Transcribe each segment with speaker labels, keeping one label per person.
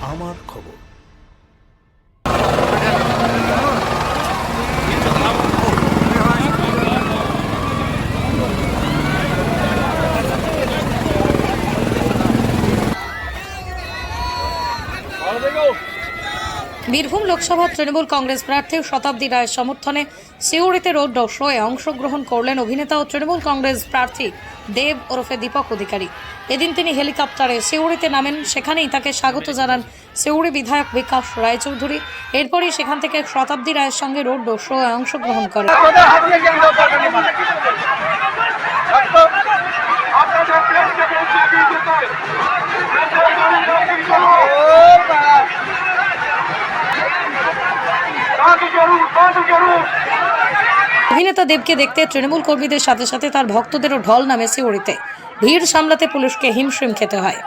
Speaker 1: আমার খবর।
Speaker 2: বীরভূম লোকসভা তৃণমূল কংগ্রেস প্রার্থী শতাব্দী রায়ের সমর্থনে সিউড়িতে রোড শোয়ে অংশগ্রহণ করলেন অভিনেতা ও তৃণমূল কংগ্রেস প্রার্থী দেব ওরফে দীপক অধিকারী। এদিন তিনি হেলিকপ্টারে সিউড়িতে নামেন, সেখানেই তাকে স্বাগত জানান সিউড়ি বিধায়ক বিকাশ রায়চৌধুরী। এরপরই সেখান থেকে শতাব্দী রায়ের সঙ্গে রোড শোয়ে অংশগ্রহণ করেন। অভিনেতা দেবকে দেখতে তৃণমূল কর্মীদের সাথে সাথে তার ভক্তদেরও ঢল নামে সিউড়িতে ভিড় সামলাতে পুলিশকে হিমশিম খেতে হয়।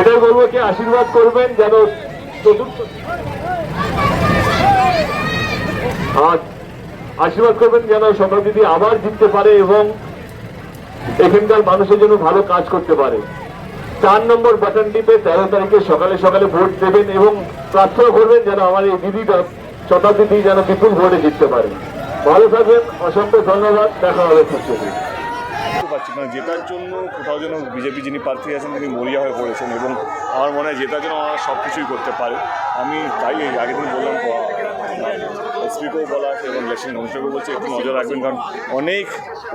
Speaker 3: এটাই বলব কি আশীর্বাদ করবেন যেন চতুর্থ আশীর্বাদ করবেন যেন শতাব্দী আবার জিততে পারে এবং এখানকার মানুষের জন্য ভালো কাজ করতে পারে। চার নম্বর বাটন টিপে তেরো তারিখে সকালে সকালে ভোট দেবেন এবং প্রার্থনা করবেন যেন আমার এই দিদিটা শতাব্দী যেন বিপুল ভোটে জিততে পারে। ভালো থাকবেন, অসংখ্য ধন্যবাদ, দেখা হবে খুব শীঘ্রই।
Speaker 4: কারণ জেতার জন্য কোথাও যেন বিজেপি যিনি প্রার্থী আছেন তিনি মরিয়া হয়ে পড়েছেন এবং আমার মনে হয় জেতার জন্য ওনারা সব কিছুই করতে পারে আমি তাই আগে দিন বললাম এসপিকেও বলা এবং ইলেকশন কমিশনকেও বলছে একটু নজর রাখবেন কারণ অনেক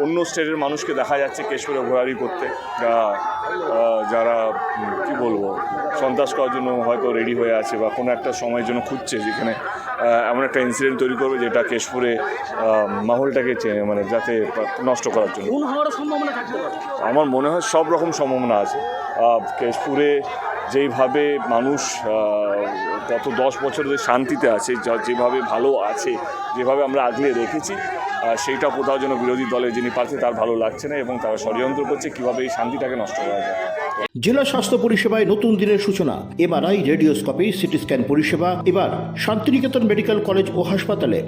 Speaker 4: অন্য স্টেটের মানুষকে দেখা যাচ্ছে কেশপুরে ঘোরাঘুরি করতে যা যারা কি বলব সন্ত্রাস করার জন্য হয়তো রেডি হয়ে আছে বা কোনো একটা সময়ের জন্য খুঁজছে যেখানে এমন একটা ইনসিডেন্ট তৈরি করবে যেটা কেশপুরে মাহলটাকে মানে যাতে নষ্ট করার জন্য। আমার মনে হয় সব রকম সম্ভাবনা আছে। কেশপুরে যেইভাবে মানুষ গত দশ বছর ধরে শান্তিতে আছে, যা- যেভাবে ভালো আছে, যেভাবে আমরা আগলে রেখেছি সেইটা কোথাও যেন বিরোধী দলের যিনি প্রার্থী, তার ভালো লাগছে না এবং তারা ষড়যন্ত্র করছে, কীভাবে এই শান্তিটাকে নষ্ট করা যায়।
Speaker 5: জেলা স্বাস্থ্য পরিষেবায় নতুন দিনের সূচনা, এমআরআই, রেডিওস্কোপি সিটি স্ক্যান পরিষেবা, এবার শান্তিনিকেতন মেডিকেল কলেজ ও হাসপাতালে।